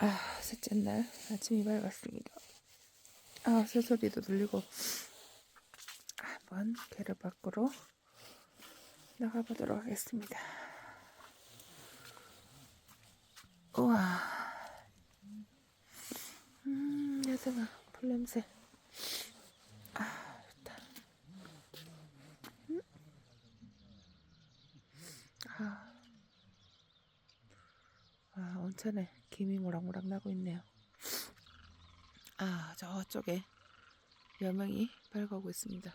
아, 셋째 날 아침이 밝았습니다. 아, 새소리도 들리고 한번 개를 밖으로 나가보도록 하겠습니다. 우와, 음, 여자가 풀냄새. 아, 좋다. 음? 아, 아, 온천에 김이 모락모락 나고 있네요. 아, 저쪽에 여명이 밝아오고 있습니다.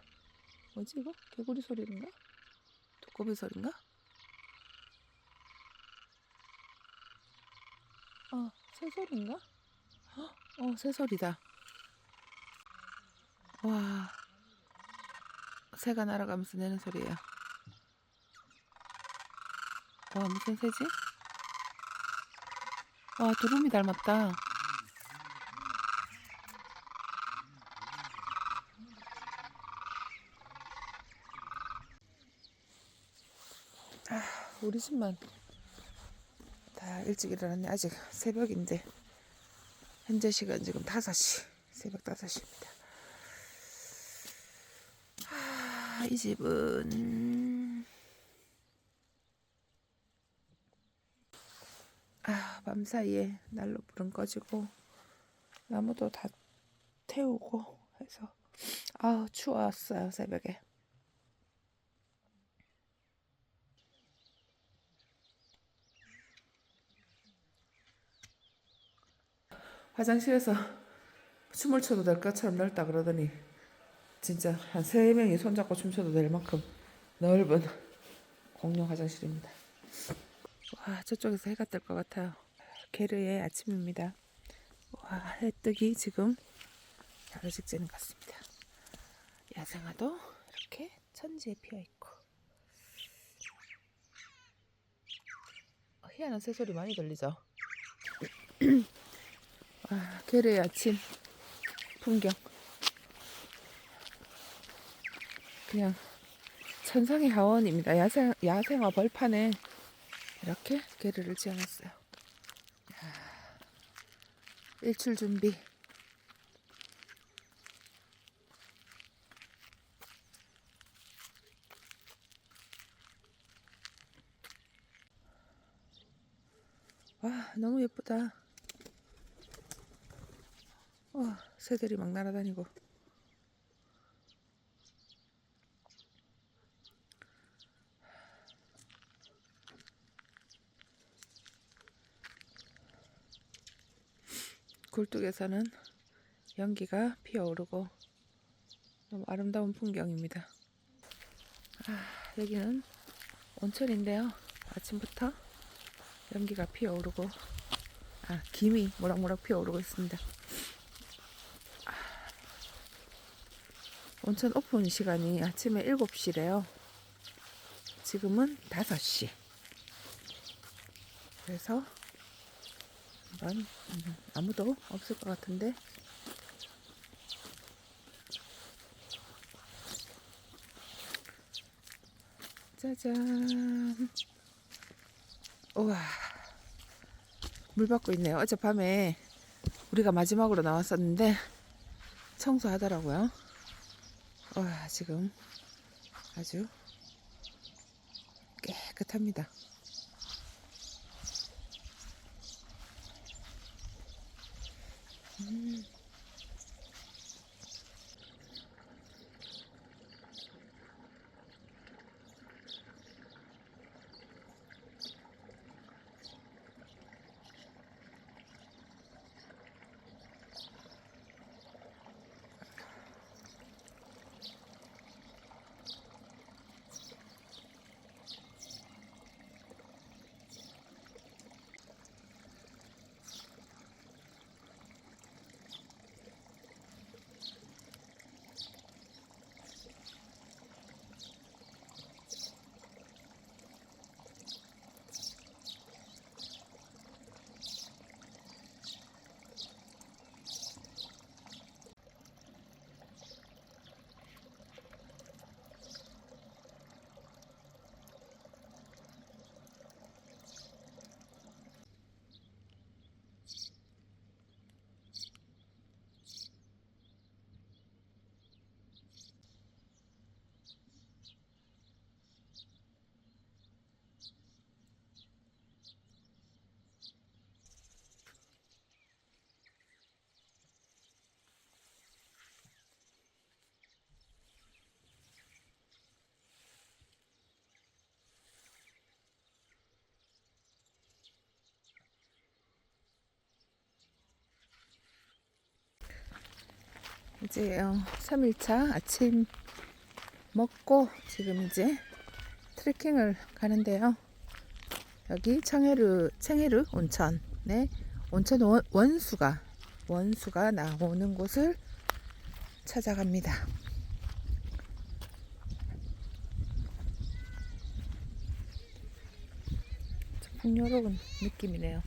뭐지 이거? 개구리 소리인가? 두꺼비 소리인가? 어, 새소리인가? 어, 새소리다. 와, 새가 날아가면서 내는 소리예요. 와, 무슨 새지? 와, 두루미 닮았다. 아, 우리 집만 다 일찍 일어났네. 아직 새벽인데. 현재 시간 지금 5시. 새벽 5시입니다. 아, 이 집은 아, 밤 사이에 난로 불은 꺼지고 나무도 다 태우고 해서 아우 추웠어요 새벽에 화장실에서 춤을 춰도 될 것처럼 넓다 그러더니 진짜 한 세 명이 손잡고 춤춰도 될 만큼 넓은 공용 화장실입니다. 와 저쪽에서 해가 뜰 것 같아요. 게르의 아침입니다. 와 해뜨기 지금 바로 직전 같습니다. 야생화도 이렇게 천지에 피어 있고 어, 희한한 새소리 많이 들리죠? 와 게르의 아침 풍경 그냥 천상의 하원입니다. 야생 야생화 벌판에 이렇게 게르를 지어놨어요. 야, 일출 준비. 와, 너무 예쁘다. 와, 새들이 막 날아다니고. 굴뚝에서는 연기가 피어오르고 너무 아름다운 풍경입니다. 아, 여기는 온천인데요. 아침부터 연기가 피어오르고 아, 김이 모락모락 피어오르고 있습니다. 아, 온천 오픈 시간이 아침에 7시래요. 지금은 5시. 그래서 음, 아무도 없을 것 같은데. 짜잔. 우와. 물 받고 있네요. 어젯밤에 우리가 마지막으로 나왔었는데 청소하더라고요. 와 지금 아주 깨끗합니다 이제 어, 3일차 아침 먹고 지금 이제 트레킹을 가는데요. 여기 청해르 청해르 온천에 온천 원, 원수가 원수가 나오는 곳을 찾아갑니다. 좀 풍요로운 느낌이네요.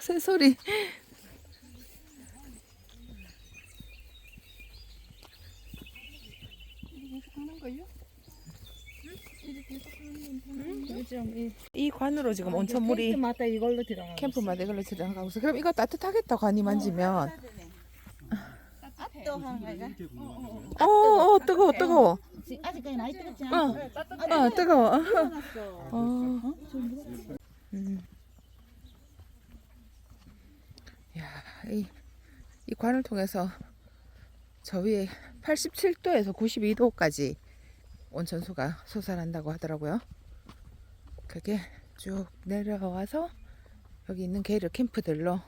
새소리 이 관으로 지금 온천물이 마다 이걸로 들어가. 캠프마다 이걸로 들어가고 있어. 그럼 이거 따뜻하겠다 관이 만지면. 어, 어 뜨거워 뜨거워. 아직까지 나이 뜨겁지 어, 않아? 어 뜨거워. 뜨거웠어. 어. 음. 야, 이, 이 관을 통해서 저 위에 87도에서 92도까지 온천수가 솟아난다고 하더라고요. 그게 쭉 내려와서 여기 있는 게르 캠프들로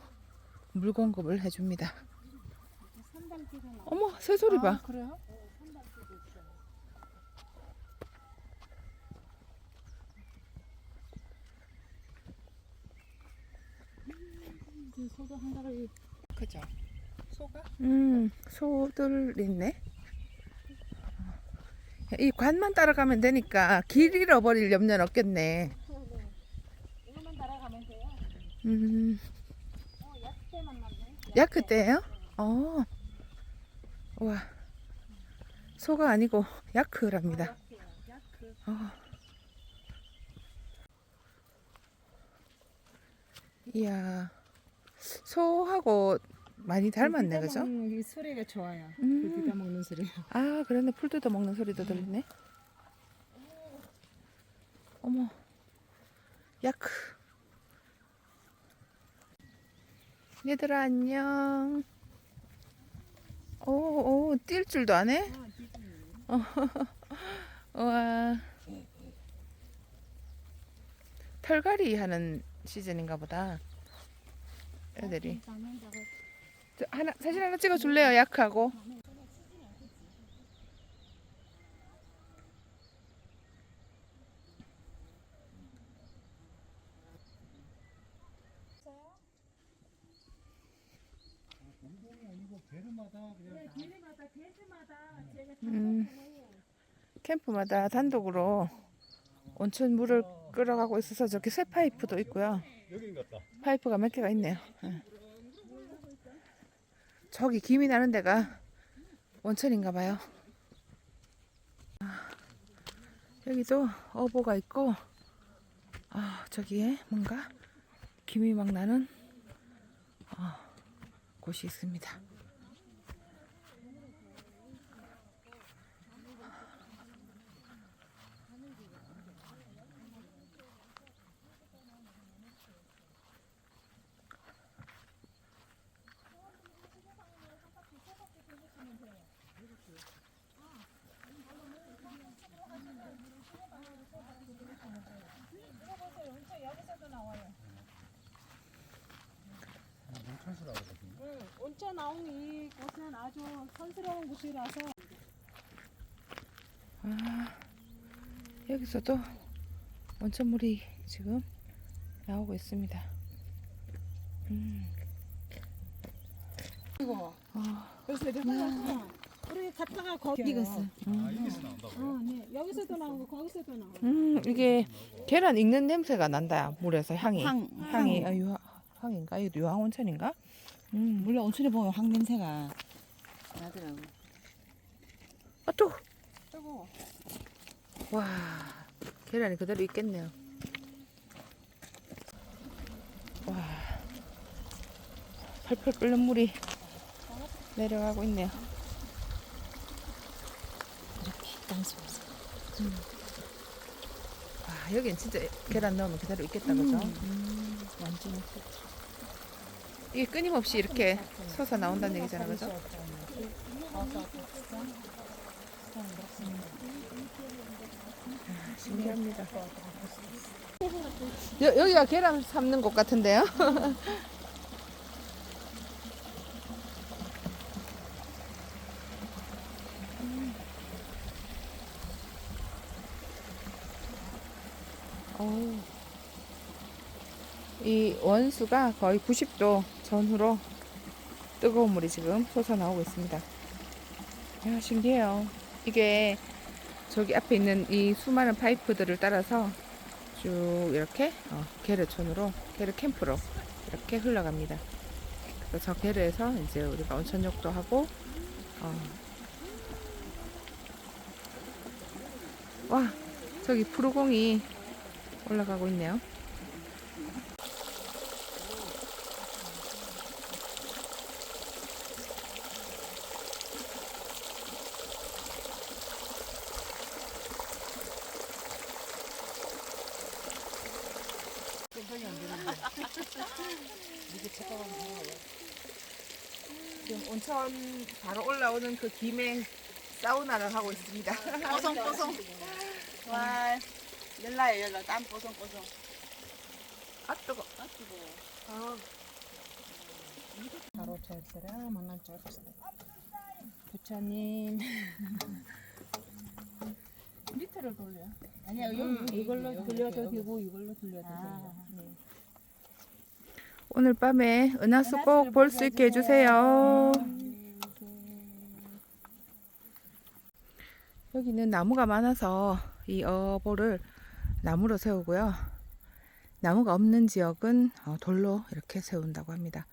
물 공급을 해줍니다. 어머, 새소리 봐. 그래요? 그 소도 한가를 그죠? 소가? 음, 소들 있네. 이 관만 따라가면 되니까 길 잃어버릴 염려는 없겠네. 이거만 따라가면 돼요. 음, 어, 약대만 남네. 야크 때예요? 어, 와, 소가 아니고 야크랍니다. 야크. 어. 이야, 소하고 많이 닮았네, 그죠? 이 소리가 좋아요. 음. 그 비가 먹는 소리. 아, 그러네. 풀 뜯어 먹는 소리도 들리네. 어머, 야크. 얘들아, 안녕. 오, 오, 뛸 줄도 안 해? 어, 와. 털갈이 하는 시즌인가 보다. 애들이. 저 하나, 사진 하나 찍어 줄래요? 야크하고. 음, 캠프마다 단독으로 온천 물을 끌어가고 있어서 저렇게 새 파이프도 있고요. 파이프가 몇 개가 있네요. 예. 저기 김이 나는 데가 원천인가 봐요. 아, 여기도 어보가 있고, 아, 저기에 뭔가 김이 막 나는 어, 곳이 있습니다. 온천 나온 이곳은 아주 선스러운 곳이라서 아, 여기서도 원천물이 지금 나오고 있습니다. 음, 이거. 아, 그래서 이렇게 해서 우리 갔다가 거기 익었어. 어, 네. 여기서도 나오고 거기서도 나오고. 음, 이게 계란 익는 냄새가 난다. 물에서 향이. 황, 향이 아, 유 황, 향인가? 이거 유황 온천인가? 음, 물론 온천에 보면 황 냄새가 나더라고. 아 또, 뜨거워. 와, 계란이 그대로 있겠네요. 와, 펄펄 끓는 물이 내려가고 있네요. 아 여긴 진짜 계란 넣으면 그대로 있겠다 그죠? 완전 이게 끊임없이 이렇게 솟아 나온다는 얘기잖아 그죠? 아, 신기합니다. 여, 여기가 계란 삶는 곳 같은데요? 어우. 이 원수가 거의 90도 전후로 뜨거운 물이 지금 솟아나오고 있습니다. 야, 신기해요. 이게 저기 앞에 있는 이 수많은 파이프들을 따라서 쭉 이렇게 어, 게르촌으로 게르 캠프로 이렇게 흘러갑니다. 그래서 저 게르에서 이제 우리가 온천욕도 하고 어. 와 저기 푸르공이 올라가고 있네요. 지금 온천 바로 올라오는 그 김에 사우나를 하고 있습니다. 뽀송뽀송. 와, 열라요 열라. 땀 뽀송뽀송. 아 뜨거. 아 뜨거워. 바로 절더라 만난 줄 알았어. 부처님. 밑으로 돌려. 아니야 여기 음, 여기, 이걸로 여기, 돌려도. 되고 이걸로 돌려도 아. 되고. 네. 오늘 밤에 은하수 꼭 볼 수 있게 해주세요. 여기는 나무가 많아서 이 어보를 나무로 세우고요. 나무가 없는 지역은 어, 돌로 이렇게 세운다고 합니다.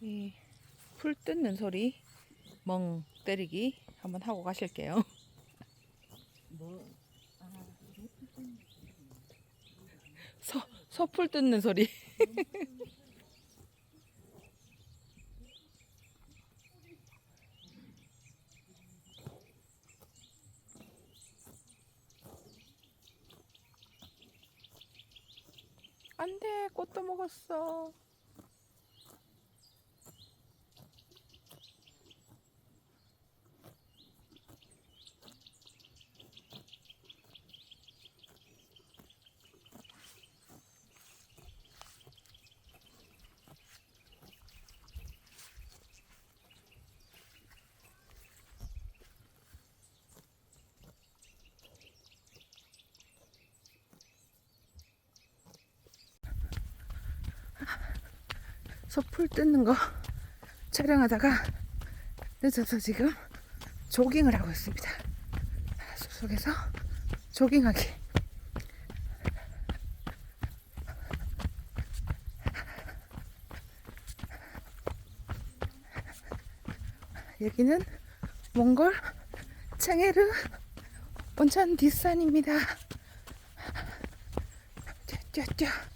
이 풀 뜯는 소리 멍 때리기 한번 하고 가실게요. 소, 소풀 뜯는 소리. 안 돼, 꽃도 먹었어. 풀 뜯는 거 촬영하다가 늦어서 지금 조깅을 하고 있습니다. 숲속에서 조깅하기. 여기는 몽골 청해르 온천 뒷산입니다. 쭈쭈쭈.